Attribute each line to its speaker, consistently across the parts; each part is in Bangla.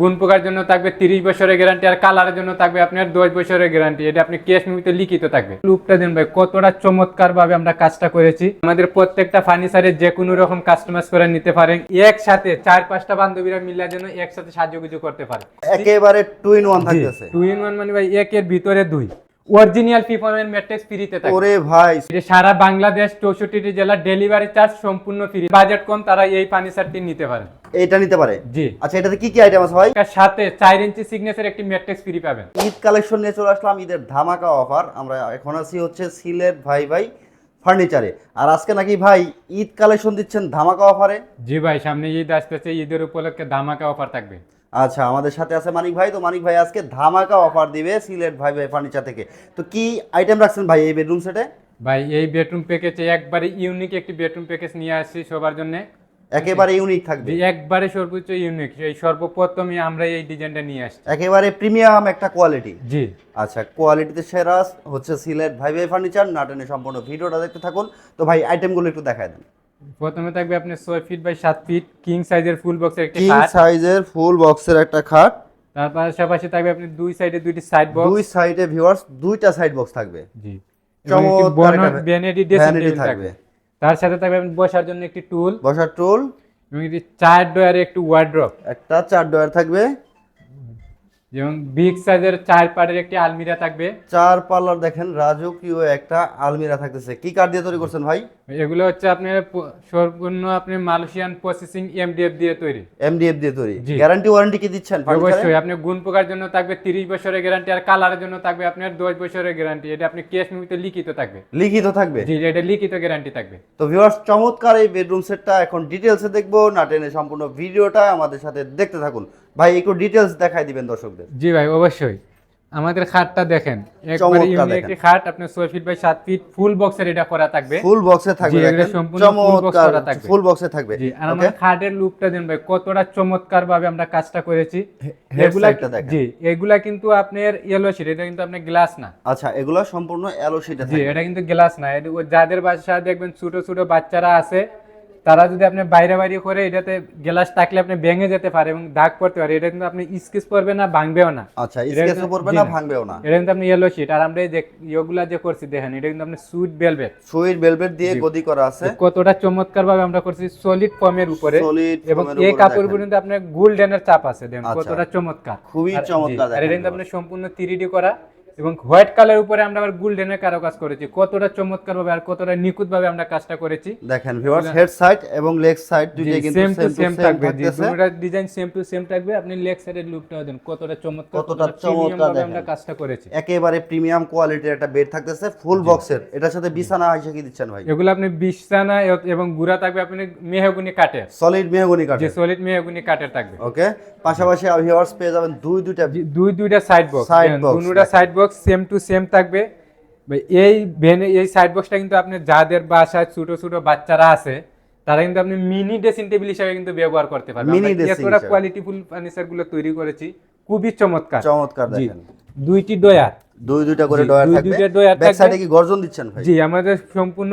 Speaker 1: গুণ পোকার জন্য থাকবে তিরিশ বছরের গ্যারান্টি আর কালারের জন্য থাকবে আপনার দশ বছরের গ্যারান্টি এটা আপনি কেস মুভিতে লিখিত থাকবে। লুকটা দিন ভাই কতটা চমৎকার ভাবে আমরা কাজটা করেছি। আমাদের প্রত্যেকটা ফার্নিচারে যে কোনো রকম কাস্টমাইজ করে নিতে পারেন। একসাথে চার পাঁচটা বান্ধবীরা মিলার জন্য একসাথে সাহায্য কিছু করতে পারে।
Speaker 2: একেবারে টু ইন ওয়ান থাকতেছে।
Speaker 1: টু ইন ওয়ান মানে ভাই একের ভিতরে দুই। অরিজিনাল পিপমেন্ট ম্যাট্রিক্স ফ্রিতে থাকে।
Speaker 2: ওরে ভাই।
Speaker 1: সারা বাংলাদেশ জেলা ডেলিভারি চার্জ সম্পূর্ণ ফ্রি বাজেট কম তারা এই ফার্নিচারটি নিতে পারেন
Speaker 2: এটা নিতে পারে?
Speaker 1: জি।
Speaker 2: আচ্ছা এটাতে কি কি আইটেম আছে ভাই?
Speaker 1: সাথে ইঞ্চি সিগনেচার একটি ম্যাট্রিক্স ফ্রি পাবেন।
Speaker 2: ঈদ কালেকশন নিয়ে চলে আসলাম ঈদের ধামাকা অফার আমরা এখন আছি হচ্ছে সিলেট ভাই ভাই ফার্নিচারে আর আজকে নাকি ভাই ঈদ কালেকশন দিচ্ছেন ধামাকা অফারে
Speaker 1: জি ভাই সামনে ঈদ আসতেছে ঈদের উপলক্ষে ধামাকা অফার থাকবে।
Speaker 2: আচ্ছা আমাদের সাথে আছে মানিক ভাই। তো মানিক ভাই আজকে ধামাকা অফার দিবে সিলেট ভাই ভাই ফার্নিচার থেকে। তো কি আইটেম রাখছেন ভাই এই বেডরুম সেটে
Speaker 1: ভাই এই বেডরুম প্যাকেজে একবারে ইউনিক একটি বেডরুম প্যাকেজ নিয়ে আসছি সবার জন্য।
Speaker 2: একেবারে ইউনিক থাকবে?
Speaker 1: একবারে সর্বোচ্চ ইউনিক এই সর্বপ্রথমই আমরা এই ডিজাইনটা নিয়ে আসছি।
Speaker 2: একেবারে প্রিমিয়াম একটা কোয়ালিটি
Speaker 1: জি।
Speaker 2: আচ্ছা কোয়ালিটিতে সেরা হচ্ছে সিলেট ভাই ভাই ফার্নিচার নাটনে সম্পূর্ণ ভিডিওটা দেখতে থাকুন। তো ভাই আইটেমগুলো একটু দেখায় দেন।
Speaker 1: প্রথমে থাকবে আপনার ছয় ফিট বাই সাত ফিট কিং সাইজের ফুল বক্সের একটি
Speaker 2: কিং সাইজের ফুল বক্সের একটা খাট।
Speaker 1: তার পাশাপাশি থাকবে আপনি দুই সাইডে দুইটি সাইড বক্স
Speaker 2: দুই সাইডে ভিউয়ার্স দুইটা সাইড বক্স থাকবে।
Speaker 1: জি।
Speaker 2: চমৎকার একটা
Speaker 1: ভ্যানিটি ড্রেসিং থাকবে। তার সাথে থাকবে আপনি বসার জন্য একটি টুল
Speaker 2: বসার টুল
Speaker 1: এবং একটি চার ডয়ারে একটু ওয়ার্ড্রপ
Speaker 2: একটা চার ডয়ার থাকবে।
Speaker 1: যেমন বিগ সাইজের চার পাটের একটি আলমিরা থাকবে।
Speaker 2: চার পাল্লার দেখেন রাজকীয় একটা আলমিরা থাকতেছে। কি কাঠ দিয়ে তৈরি করছেন ভাই?
Speaker 1: এগুলো হচ্ছে আপনার সম্পূর্ণ আপনি মালয়েশিয়ান প্রসেসিং এমডিএফ দিয়ে তৈরি।
Speaker 2: এমডিএফ দিয়ে তৈরি। গ্যারান্টি ওয়ারেন্টি কি দিচ্ছেন?
Speaker 1: অবশ্যই আপনি গুণ পোকার জন্য থাকবে তিরিশ বছরের গ্যারান্টি আর কালারের জন্য থাকবে আপনার দশ বছরের গ্যারান্টি এটা আপনি ক্যাশ মিমিতে লিখিত থাকবে।
Speaker 2: লিখিত থাকবে?
Speaker 1: জি এটা লিখিত গ্যারান্টি থাকবে।
Speaker 2: তো ভিউয়ার্স চমৎকার এই বেডরুম সেটটা এখন ডিটেলসে দেখব না টেনে সম্পূর্ণ ভিডিওটা আমাদের সাথে দেখতে থাকুন। ভাই একটু ডিটেলস দেখাই দিবেন দর্শকদের।
Speaker 1: জি ভাই অবশ্যই। আমাদের খাটটা দেখেন। একবারে ইউনিক। খাট। আপনার ছয় ফিট বাই সাত ফিট ফুল বক্সের এটা করা থাকবে।
Speaker 2: ফুল বক্সে থাকবে
Speaker 1: জি, এগুলো সম্পূর্ণ box
Speaker 2: চমৎকার
Speaker 1: করা থাকবে।
Speaker 2: ফুল বক্সে থাকবে।
Speaker 1: জি আর আমাদের খাটের লুকটা দেন ভাই কতটা চমৎকার ভাবে আমরা কাজটা করেছি। এগুলা। জি এগুলা কিন্তু আপনার ইয়েলো শিট এটা কিন্তু আপনার গ্লাস না।
Speaker 2: আচ্ছা এগুলা সম্পূর্ণ অ্যালো শিটে
Speaker 1: জি এটা কিন্তু গ্লাস না। এটা যাদের বাসা দেখবেন ছোট ছোট বাচ্চারা আছে তারা যদি আপনি বাইরে বাইরে করে এটাতে গ্লাস থাকলে আপনি ভেঙে যেতে পারে এবং দাগ পড়তে পারে এটা কিন্তু আপনি স্কেচ পড়বে না ভাঙবেও না।
Speaker 2: আচ্ছা
Speaker 1: কিন্তু-
Speaker 2: পড়বে না। ভাঙবেও না।
Speaker 1: এটা কিন্তু আপনি ইয়েলো শিট আর আমরা এই যে ইয়েগুলা যে করছি দেখেন এটা কিন্তু আপনি সুইট বেলভেট
Speaker 2: সুইট ভেলভেট দিয়ে গদি করা আছে।
Speaker 1: কতটা চমৎকার ভাবে আমরা করছি সলিড ফর্মের উপরে।
Speaker 2: সলিড
Speaker 1: এবং এই কাপড় কিন্তু আপনার গোল্ডেনের চাপ আছে দেখেন
Speaker 2: আচ্ছা।
Speaker 1: কতটা চমৎকার।
Speaker 2: খুবই চমৎকার
Speaker 1: আর এটা কিন্তু আপনার সম্পূর্ণ থ্রি করে। এবং হোয়াইট কালার উপরে আমরা আবার গোল্ডেনের কারও কাজ করেছি। কতটা চমৎকার ভাবে আর কতটা নিখুঁত ভাবে আমরা কাজটা করেছি।
Speaker 2: দেখেন ভিউয়ার্স হেড সাইড এবং লেগ সাইড দুইটাই কিন্তু
Speaker 1: সেম টু
Speaker 2: সেম
Speaker 1: থাকবে। দুটোটা ডিজাইন সেম টু সেম থাকবে। আপনি লেগ সাইডের লুকটা দেন। কতটা চমৎকার
Speaker 2: কতটা চমৎকার
Speaker 1: আমরা কাজটা করেছি।
Speaker 2: একেবারে প্রিমিয়াম কোয়ালিটির একটা বেড থাকতেছে ফুল বক্সের এটার সাথে বিছানা হিসেবে কি দিচ্ছেন ভাই?
Speaker 1: এগুলো আপনি বিছানা এবং গুড়া থাকবে আপনি মেহগুনি কাঠের।
Speaker 2: সলিড মেহগনি কাঠ
Speaker 1: যে সলিড মেহগুনি কাঠের থাকবে।
Speaker 2: ওকে পাশাপাশি ভিউয়ার্স পেয়ে যাবেন দুই দুইটা
Speaker 1: দুই দুইটা সাইড বক্স
Speaker 2: Side box,
Speaker 1: দুইটা side box same to same থাকবে। এই ভেনে এই সাইড বক্সটা কিন্তু আপনি যাদের বাসায় ছোট ছোট বাচ্চারা আছে তারা কিন্তু আপনি মিনি ড্রেসিং টেবিল হিসাবে কিন্তু ব্যবহার করতে পারবেন এতটা। কোয়ালিটিফুল ফার্নিচারগুলো তৈরি করেছি খুবই চমৎকার।
Speaker 2: চমৎকার দেখেন।
Speaker 1: দুইটি ডয়ার
Speaker 2: দুই দুইটা করে ডয়ার থাকবে।
Speaker 1: দুইটা ডয়ার
Speaker 2: ব্যাক। সাইডে কি গর্জন দিচ্ছেন ভাই?
Speaker 1: জি আমাদের সম্পূর্ণ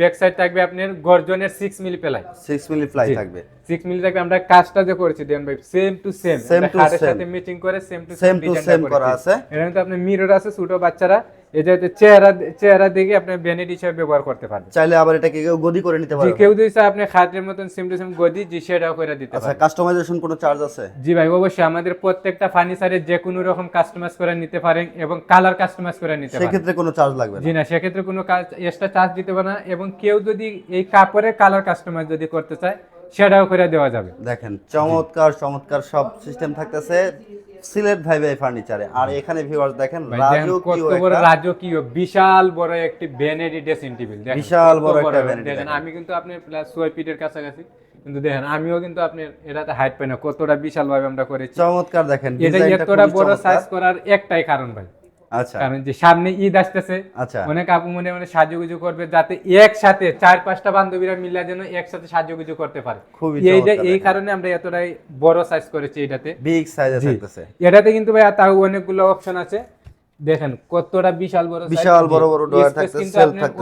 Speaker 1: ব্যাক সাইড থাকবে আপনার গর্জনের সিক্স মিলি পেলাই
Speaker 2: 6 মিলি
Speaker 1: প্লাই
Speaker 2: থাকবে।
Speaker 1: সিক্স মিলি থাকবে। আমরা কাজটা যে করেছি দেন ভাই same to same
Speaker 2: same
Speaker 1: to
Speaker 2: same
Speaker 1: সাথে ম্যাচিং করে সেম টু
Speaker 2: সেম same করা আছে।
Speaker 1: এর মধ্যে আপনার মিরর আছে ছোট বাচ্চারা। যে চেহারা চেহারা দেখে আপনি ভ্যানিটি হিসেবে ব্যবহার করতে পারবেন
Speaker 2: চাইলে আবার এটাকে কেউ গদি করে নিতে
Speaker 1: যে কেউ যদি আপনি খাটের মতন সেম টু গদি জি সেটাও করে দিতে
Speaker 2: আচ্ছা
Speaker 1: পারেন।
Speaker 2: কাস্টমাইজেশন কোনো চার্জ আছে?
Speaker 1: জি ভাই অবশ্যই আমাদের প্রত্যেকটা ফার্নিচারে যে কোনো রকম কাস্টমাইজ করে নিতে পারেন এবং কালার কাস্টমাইজ করে নিতে পারেন।
Speaker 2: সেক্ষেত্রে কোনো চার্জ লাগবে না।
Speaker 1: জি না সেক্ষেত্রে কোনো এক্সট্রা চার্জ দিতে পারে না এবং কেউ যদি এই কাপড়ের কালার কাস্টমাইজ যদি করতে চায় সেটাও করে দেওয়া যাবে।
Speaker 2: দেখেন চমৎকার চমৎকার সব সিস্টেম থাকতেছে। সিলেট ভাই ভাই ফার্নিচারে আর এখানে ভিউয়ার্স দেখেন
Speaker 1: দেখেন
Speaker 2: রাজকীয় একটা
Speaker 1: রাজকীয় বিশাল বড় একটি ভ্যানিটি ড্রেসিং টেবিল
Speaker 2: বিশাল বড় একটা ভ্যানিটি
Speaker 1: দেখেন
Speaker 2: দেখেন।
Speaker 1: আমি কিন্তু আপনার প্লাস পিটের ফিটের কাছাকাছি কিন্তু দেখেন আমিও কিন্তু আপনি এটাতে হাইট পাই না কতটা বিশাল ভাবে আমরা করেছি।
Speaker 2: চমৎকার দেখেন
Speaker 1: এটা এতটা বড়। সাইজ করার একটাই কারণ ভাই। কারণ যে সামনে ঈদ আসতেছে
Speaker 2: আচ্ছা।
Speaker 1: অনেক আপু মনে মনে সাজুগুজু করবে যাতে একসাথে চার পাঁচটা বান্ধবীরা মিলে যেন একসাথে সাজুগুজু করতে পারে। এইটা এই কারণে আমরা এতটাই বড় সাইজ করেছি এটাতে।
Speaker 2: বিগ সাইজে। থাকতেছে।
Speaker 1: এটাতে কিন্তু ভাই তাও অনেকগুলো অপশন আছে। দেখেন কতটা বিশাল বড়
Speaker 2: বিশাল বড় বড় ডয়ার।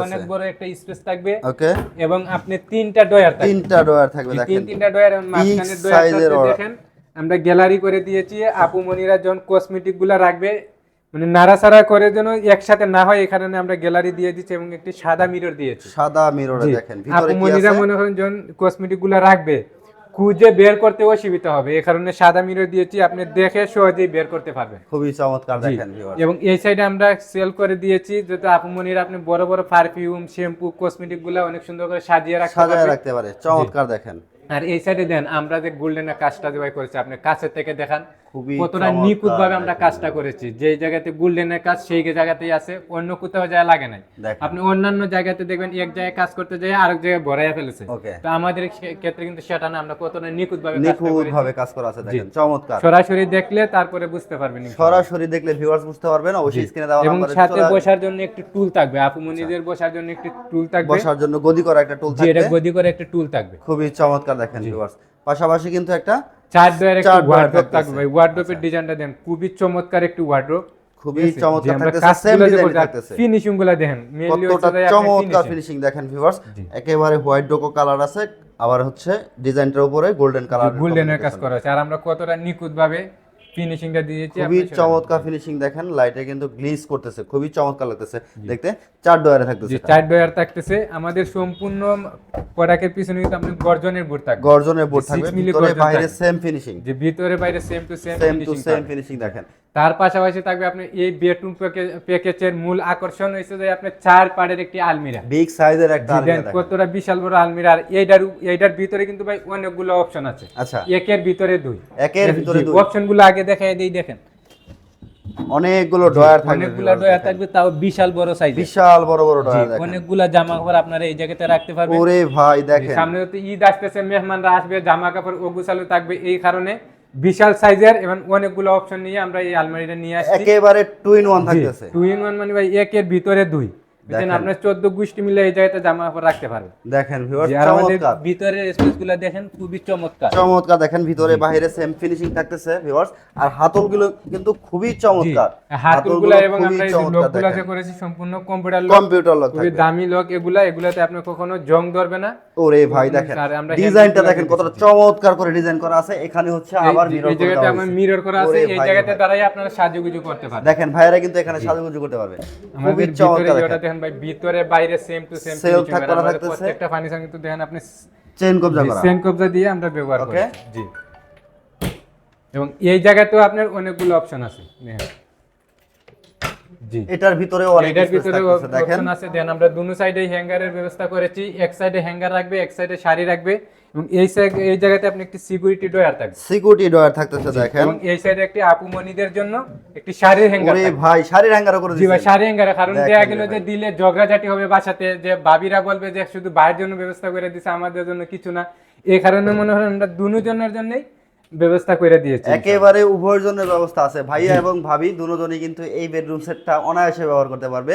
Speaker 1: অনেক বড় একটা স্পেস থাকবে।
Speaker 2: ওকে
Speaker 1: এবং আপনি তিনটা ডয়ার থাকবে।
Speaker 2: তিনটা ডয়ার থাকবে
Speaker 1: তিন
Speaker 2: দেখেন।
Speaker 1: তিনটা ডয়ার এবং ডয়ারটা
Speaker 2: ওরা।
Speaker 1: দেখেন আমরা গ্যালারি করে দিয়েছি আপু মনিরা যখন কসমেটিকগুলা রাখবে। মানে নাড়াচাড়া করে যেন একসাথে না হয় এখানে আমরা গ্যালারি দিয়ে দিচ্ছি এবং একটি সাদা মিরর দিয়েছি
Speaker 2: সাদা মিররে। দেখেন ভিতরে কি
Speaker 1: মনিরা
Speaker 2: আছে?
Speaker 1: মনে করেন যখন কসমেটিকগুলা রাখবে খুঁজে বের করতে অসুবিধা হবে। এই কারণে সাদা মিরর দিয়েছি আপনি দেখে সহজেই বের করতে পারবেন।
Speaker 2: খুবই চমৎকার দেখেন।
Speaker 1: এবং এই সাইডে আমরা সেল করে দিয়েছি যাতে আপুমনির আপনি বড় বড় পারফিউম শ্যাম্পু কসমেটিকগুলা অনেক সুন্দর করে সাজিয়ে রাখতে
Speaker 2: সাজায় রাখতে পারে চমৎকার দেখেন।
Speaker 1: আর এই সাইডে দেন আমরা যে গোল্ডেনের কাজটা যেভাবে করেছি আপনি কাছের থেকে দেখান। কতটা নিখুঁত ভাবে আমরা কাজটা করেছি। যে জায়গাতে গোল্ডেনের কাজ সেই জায়গাতেই আছে অন্য কোথাও যায় লাগে নাই। আপনি অন্যান্য জায়গাতে দেখবেন এক জায়গায় কাজ করতে যায় আরেক জায়গায় ভরাইয়া ফেলেছে। তো আমাদের ক্ষেত্রে কিন্তু সেটা না আমরা কতটা নিখুঁত ভাবে
Speaker 2: নিখুঁত ভাবে কাজ করা আছে দেখেন চমৎকার।
Speaker 1: সরাসরি দেখলে তারপরে বুঝতে পারবেন।
Speaker 2: সরাসরি দেখলে ভিউয়ার্স বুঝতে পারবেন অবশ্যই স্ক্রিনে দেওয়া
Speaker 1: এবং
Speaker 2: নাম্বারে
Speaker 1: সাথে বসার জন্য একটি টুল থাকবে। আপু মনিদের বসার জন্য একটি টুল থাকবে।
Speaker 2: বসার জন্য গদি করা একটা টুল
Speaker 1: যে এটা গদি করে একটা টুল থাকবে।
Speaker 2: খুবই চমৎকার দেখেন ভিউয়ার্স পাশাপাশি কিন্তু একটা
Speaker 1: চার ডয়ার একটা
Speaker 2: থাকতেছে।
Speaker 1: থাকবে ভাই। ওয়ার্ডরোবের ডিজাইনটা দেন। খুবই চমৎকার একটি ওয়ার্ডরোব
Speaker 2: খুবই চমৎকার থাকতেছে সেম
Speaker 1: কাজগুলো যে
Speaker 2: ডিজাইন থাকতেছে।
Speaker 1: ফিনিশিংগুলো দেখেন
Speaker 2: কতটা চমৎকার ফিনিশিং দেখেন ভিউয়ার্স একেবারে হোয়াইট ডোকো কালার আছে আবার হচ্ছে ডিজাইনটার উপরে গোল্ডেন কালার
Speaker 1: গোল্ডেনের কাজ করা আছে। আর আমরা কতটা নিখুঁত ভাবে ফিনিশিংটা দিয়েছি
Speaker 2: খুবই চমৎকার ফিনিশিং দেখেন লাইটে কিন্তু গ্লিজ করতেছে খুবই চমৎকার লাগতেছে দেখতে চার ডয়ারে থাকতেছে
Speaker 1: চার ডয়ার থাকতেছে আমাদের সম্পূর্ণ প্রোডাক্টের পিছনে কিন্তু আপনি গর্জনের বোর্ড থাকবে।
Speaker 2: গর্জনের বোর্ড থাকবে ভিতরে বাইরে সেম ফিনিশিং
Speaker 1: যে ভিতরে বাইরে same to same
Speaker 2: to same finishing দেখেন।
Speaker 1: তার পাশাপাশি থাকবে আপনি এই বেডরুম প্যাকেজের মূল আকর্ষণ হয়েছে যে আপনি চার পাড়ের একটি আলমিরা।
Speaker 2: বিগ সাইজের একটা আলমিরা
Speaker 1: কতটা বিশাল বড় আলমিরা আর এইটার এইটার ভিতরে কিন্তু ভাই অনেকগুলো অপশন আছে।
Speaker 2: আচ্ছা।
Speaker 1: একের ভিতরে দুই।
Speaker 2: একের ভিতরে দুই।
Speaker 1: অপশনগুলো আগে দেখাই দেই দেখেন।
Speaker 2: অনেকগুলো ডয়ার থাকবে
Speaker 1: অনেকগুলা থাকবে তাও বিশাল বড় সাইজ
Speaker 2: বিশাল বড় বড়
Speaker 1: অনেকগুলা জামা কাপড় আপনারা এই জায়গাতে রাখতে পারবেন।
Speaker 2: ওরে ভাই দেখেন।
Speaker 1: সামনে তো ঈদ আসতেছে মেহমানরা আসবে জামা কাপড় ওগুছালো থাকবে এই কারণে বিশাল সাইজের এবং অনেকগুলো অপশন নিয়ে আমরা এই আলমারিটা নিয়ে আসছি।
Speaker 2: একেবারে টু ইন ওয়ান থাকতেছে।
Speaker 1: টু ইন ওয়ান মানে ভাই একের ভিতরে দুই।
Speaker 2: দেখেন।
Speaker 1: আপনার চোদ্দ গোষ্ঠী মিলে এই জায়গাতে জামা কাপড় রাখতে পারবে।
Speaker 2: দেখেন ভিউয়ার চমৎকার।
Speaker 1: ভিতরের স্পেসগুলা দেখেন খুবই চমৎকার।
Speaker 2: চমৎকার দেখেন ভিতরে বাইরে সেম ফিনিশিং থাকতেছে ভিউয়ার্স আর হাতলগুলো কিন্তু ওরে চমৎকার।
Speaker 1: হাতুলগুলা এবং আমরা এই লোকগুলা যে করেছি সম্পূর্ণ কম্পিউটার লক
Speaker 2: কম্পিউটার লক
Speaker 1: খুবই দামি লক এগুলা এগুলাতে আপনি কখনো জং ধরবে না।
Speaker 2: ওরে ভাই দেখেন। ডিজাইনটা দেখেন কতটা চমৎকার করে ডিজাইন করা আছে। এখানে হচ্ছে আবার মিরর
Speaker 1: এই জায়গাতে আমার মিরর করা আছে এই জায়গাতে দাঁড়াই আপনারা সাজুগুজু করতে পারবেন।
Speaker 2: দেখেন ভাইরা কিন্তু এখানে সাজুগুজু করতে পারবে। খুবই চমৎকার দেখেন।
Speaker 1: ভাই ভিতরে বাইরে সেম টু সেম
Speaker 2: সেল করা থাকতেছে।
Speaker 1: প্রত্যেকটা ফার্নিচার কিন্তু দেখেন আপনি
Speaker 2: চেন কবজা করা।
Speaker 1: চেন কবজা দিয়ে আমরা ব্যবহার করি। জি। এবং এই জায়গাতেও আপনার অনেকগুলো অপশন আছে দেখেন। জি।
Speaker 2: এটার ভিতরে অনেক
Speaker 1: এটার ভিতরে অপশন আছে। দেন আমরা দুনো সাইডে হ্যাঙ্গারের ব্যবস্থা করেছি। এক সাইডে হ্যাঙ্গার রাখবে এক সাইডে শাড়ি রাখবে। এবং এই সাইড এই জায়গাতে আপনি একটি সিকিউরিটি ডয়ার থাকবে।
Speaker 2: সিকিউরিটি ডয়ার থাকতেছে দেখেন।
Speaker 1: এবং এই সাইডে একটি আপুমনিদের জন্য একটি শাড়ির হ্যাঙ্গার
Speaker 2: ওরে ভাই শাড়ির হ্যাঙ্গারও করে
Speaker 1: জি ভাই
Speaker 2: দিয়েছে
Speaker 1: শাড়ি হ্যাঙ্গার কারণ দেয়া গেল যে দিলে ঝগড়াঝাটি হবে বাসাতে যে ভাবিরা বলবে যে শুধু ভাইয়ের জন্য ব্যবস্থা করে দিছে আমাদের জন্য কিছু না। এই কারণে মনে হয় আমরা দুনো জনের জন্যই ব্যবস্থা করে দিয়েছি।
Speaker 2: একেবারে উভয়ের জন্য ব্যবস্থা আছে। ভাইয়া এবং ভাবি দুজনই কিন্তু এই বেডরুম সেটটা অনায়াসে ব্যবহার করতে পারবে।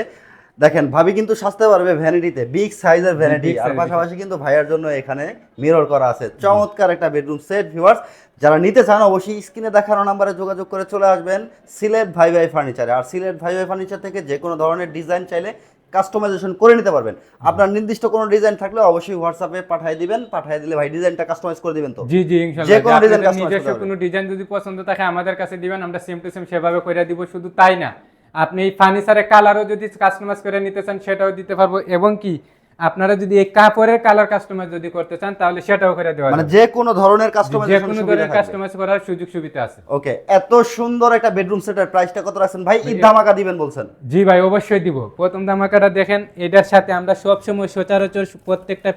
Speaker 2: দেখেন ভাবি কিন্তু সাজতে পারবে ভ্যানিটিতে বিগ সাইজের ভ্যানিটি আর পাশাপাশি কিন্তু ভাইয়ার জন্য এখানে মিরর করা আছে। চমৎকার একটা বেডরুম সেট ভিউয়ার্স যারা নিতে চান অবশ্যই স্ক্রিনে দেখানো নাম্বারে যোগাযোগ করে চলে আসবেন সিলেট ভাই ভাই ফার্নিচারে আর সিলেট ভাই ভাই ফার্নিচার থেকে যে কোনো ধরনের ডিজাইন চাইলে কাস্টমাইজেশন করে নিতে পারবেন। আপনার নির্দিষ্ট কোনো ডিজাইন থাকলে অবশ্যই হোয়াটসঅ্যাপে পাঠিয়ে দিবেন পাঠিয়ে দিলে ভাই ডিজাইনটা কাস্টমাইজ করে দিবেন তো।
Speaker 1: জি জি ইনশাআল্লাহ
Speaker 2: কোনো
Speaker 1: যে আপনাদের
Speaker 2: customize
Speaker 1: কোনো ডিজাইন যদি পছন্দ থাকে আমাদের কাছে দিবেন আমরা সেম টু সেম সেভাবে করে দিব শুধু তাই না? আপনি এই ফার্নিচারের কালারও যদি কাস্টমাইজ করে নিতে চান সেটাও দিতে পারব। এবং কি আপনারা যদি এই কাপড়ের কালার কাস্টমাইজ যদি করতে চান তাহলে সেটাও করে দেওয়া
Speaker 2: মানে যে কোনো ধরনের
Speaker 1: কাস্টমাইজ
Speaker 2: যে
Speaker 1: কোনো ধরনের কাস্টমাইজ করার সুযোগ সুবিধা আছে।
Speaker 2: ওকে এত সুন্দর একটা বেডরুম সেটের প্রাইসটা কত রাখছেন? ভাই ঈদ ধামাকা দিবেন বলছেন।
Speaker 1: জি ভাই অবশ্যই দিব। প্রথম ধামাকাটা দেখেন এটার সাথে আমরা সবসময় সচরাচর প্রত্যেকটা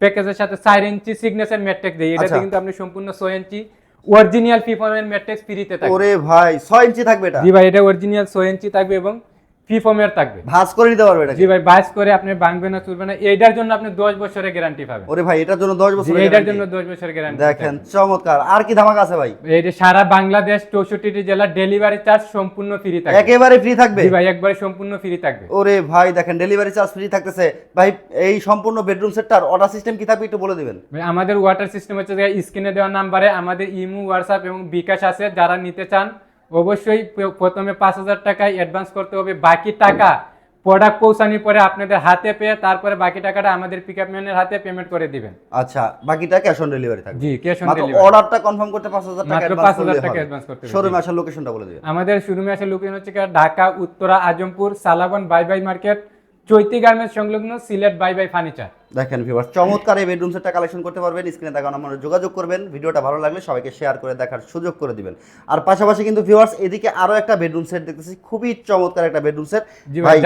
Speaker 1: প্যাকেজের সাথে চার ইঞ্চি সিগনেচার ম্যাট্রিক্স দিই। এটাতে
Speaker 2: আচ্ছা।
Speaker 1: কিন্তু আপনি সম্পূর্ণ ছয় ইঞ্চি অরিজিনাল পিফর্মের ম্যাট্রিক্স ফ্রিতে থাকবে।
Speaker 2: ওরে ভাই ছয় ইঞ্চি থাকবে এটা?
Speaker 1: জি ভাই এটা অরিজিনাল ছয় ইঞ্চি থাকবে এবং পিফর্মের থাকবে।
Speaker 2: ভাঁজ করে নিতে পারবে এটা
Speaker 1: জি ভাই বাইশ করে আপনি ভাঙবে না চলবে না। এইটার জন্য আপনি দশ বছরের গ্যারান্টি পাবেন।
Speaker 2: ওরে ভাই এটার জন্য দশ
Speaker 1: জি,
Speaker 2: বছর
Speaker 1: এইটার জন্য দশ বছরের গ্যারান্টি
Speaker 2: দেখেন চমৎকার। আর কি ধামাকা আছে ভাই?
Speaker 1: এইটা সারা বাংলাদেশ চৌষট্টি জেলা ডেলিভারি চার্জ সম্পূর্ণ ফ্রি থাকবে।
Speaker 2: একেবারে ফ্রি থাকবে?
Speaker 1: জি ভাই একবারে সম্পূর্ণ ফ্রি থাকবে।
Speaker 2: ওরে ভাই দেখেন ডেলিভারি চার্জ ফ্রি থাকতেছে। ভাই এই সম্পূর্ণ বেডরুম সেটটার অর্ডার সিস্টেম কি থাকবে একটু বলে দিবেন?
Speaker 1: ভাই, আমাদের ওয়াটার সিস্টেম হচ্ছে স্ক্রিনে দেওয়া নাম্বারে আমাদের ইমু হোয়াটসঅ্যাপ এবং বিকাশ আছে। যারা নিতে চান অবশ্যই প্রথমে পাঁচ হাজার টাকায় অ্যাডভান্স করতে হবে। বাকি টাকা প্রোডাক্ট পৌঁছানোর পরে আপনাদের হাতে পেয়ে তারপরে বাকি টাকাটা আমাদের পিক আপ ম্যানের হাতে পেমেন্ট করে দিবেন।
Speaker 2: আচ্ছা বাকিটা ক্যাশ অন ডেলিভারি থাকবে।
Speaker 1: জি ক্যাশ অন ডেলিভারি
Speaker 2: অর্ডারটা কনফার্ম করতে পাঁচ হাজার টাকা
Speaker 1: মাত্র
Speaker 2: অ্যাডভান্স
Speaker 1: 5,000
Speaker 2: করলে
Speaker 1: টাকা অ্যাডভান্স করতে হবে।
Speaker 2: শোরুমে আসার লোকেশনটা বলে দিবেন
Speaker 1: আমাদের শোরুমে আসার লোকেশন হচ্ছে ঢাকা উত্তরা আজমপুর সালাবন bye bye market Chaiti garments সংলগ্ন সিলেট বাই বাই ফার্নিচার।
Speaker 2: দেখেন ভিউয়ার চমৎকার এই বেডরুম সেটটা কালেকশন করতে পারবেন স্ক্রিনে দেখানো আমার যোগাযোগ করবেন ভিডিওটা ভালো লাগলে সবাইকে শেয়ার করে দেখার সুযোগ করে দিবেন। আর পাশাপাশি কিন্তু ভিউয়ার্স এদিকে আরও একটা বেডরুম সেট দেখতেছি খুবই চমৎকার একটা বেডরুম সেট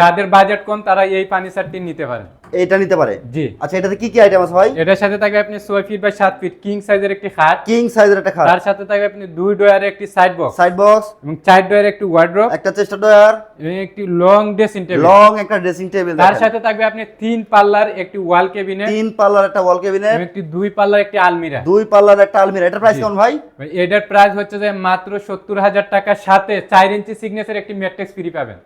Speaker 1: যাদের বাজেট কম তারা এই ফার্নিচারটি নিতে পারেন।
Speaker 2: এটা নিতে পারে?
Speaker 1: জি।
Speaker 2: আচ্ছা এটাতে কি কি আইটেম আছে ভাই?
Speaker 1: এটার সাথে থাকবে আপনি ছয় ফিট বাই সাত ফিট কিং সাইজের একটি খাট।
Speaker 2: কিং সাইজের একটা খাট।
Speaker 1: তার সাথে থাকবে আপনি দুই ডয়ারের একটি সাইড বক্স
Speaker 2: সাইড বক্স
Speaker 1: এবং চার ডয়ারের একটি ওয়ার্ড্রপ
Speaker 2: একটা চেস্টার ডয়ার
Speaker 1: এবং একটি লং ড্রেসিং টেবিল
Speaker 2: লং একটা ড্রেসিং টেবিল
Speaker 1: তার সাথে থাকবে আপনি তিন পাল্লার একটি ওয়াল কেবিনেট
Speaker 2: তিন পাল্লার একটা ওয়াল ক্যাবিনেট
Speaker 1: এবং একটি দুই পাল্লার একটি আলমিরা।
Speaker 2: দুই পাল্লার একটা আলমিরা। এটার প্রাইস কেমন ভাই?
Speaker 1: এটার প্রাইস হচ্ছে যে মাত্র সত্তর হাজার টাকার সাথে চার ইঞ্চি সিগনেচার একটি ম্যাট্রিক্স ফ্রি পাবেন।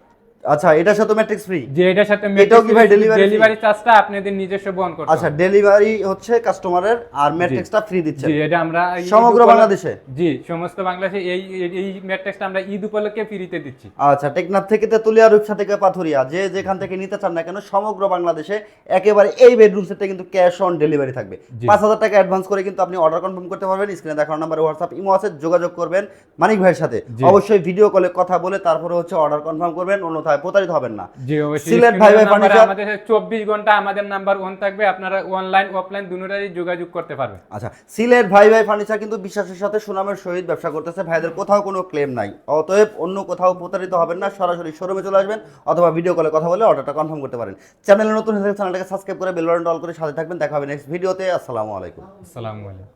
Speaker 2: আচ্ছা এটার সাথে ম্যাট্রিক্স ফ্রি
Speaker 1: যে এটার সাথে
Speaker 2: এটাও কি ভাই fee?
Speaker 1: ডেলিভারি চার্জটা আপনাদের নিজস্ব বহন করতে
Speaker 2: আচ্ছা ডেলিভারি হচ্ছে কাস্টমারের আর ম্যাট্রিক্সটা ফ্রি দিচ্ছেন
Speaker 1: জি এটা আমরা
Speaker 2: সমগ্র বাংলাদেশে?
Speaker 1: জি সমস্ত বাংলাদেশে এই এই- ম্যাট্রিক্সটা আমরা ঈদ উপলক্ষে ফ্রিতে দিচ্ছি।
Speaker 2: আচ্ছা টেকনাফ থেকে তেতুলিয়া রূপসা থেকে পাথুরিয়া যে যেখান থেকে নিতে চান না কেন সমগ্র বাংলাদেশে একেবারে এই বেডরুম সেটটা কিন্তু ক্যাশ অন ডেলিভারি থাকবে। পাঁচ হাজার টাকা অ্যাডভান্স করে কিন্তু আপনি অর্ডার কনফার্ম করতে পারবেন। স্ক্রিনে দেখানো নাম্বারে হোয়াটসঅ্যাপ ইমো আছে যোগাযোগ করবেন মানিক ভাইয়ের সাথে। অবশ্যই ভিডিও কলে কথা বলে তারপরে হচ্ছে অর্ডার কনফার্ম করবেন। অন্যথায় প্রতারিত হবেন না। সিলেট ভাই ভাই ফার্নিচার-
Speaker 1: আমাদের চব্বিশ ঘণ্টা আমাদের নাম্বার ওয়ান থাকবে আপনারা অনলাইন অফলাইন দুটোটাই যোগাযোগ করতে পারবেন।
Speaker 2: আচ্ছা সিলেট ভাই ভাই ফার্নিচার কিন্তু বিশ্বাসের সাথে সুনামের সহিত ব্যবসা করতেছে ভাইদের কোথাও কোনো ক্লেম নাই। অতএব অন্য কোথাও প্রতারিত হবেন না সরাসরি শোরুমে চলে আসবেন অথবা ভিডিও কলে কথা বলে অর্ডারটা কনফার্ম করতে পারেন। চ্যানেলে নতুন হলে চ্যানেলটাকে সাবস্ক্রাইব করে বেল বাটনটা অল করে সাথে থাকবেন দেখা হবে নেক্সট ভিডিওতে আসসালামু আলাইকুম।
Speaker 1: আসসালামু আলাইকুম।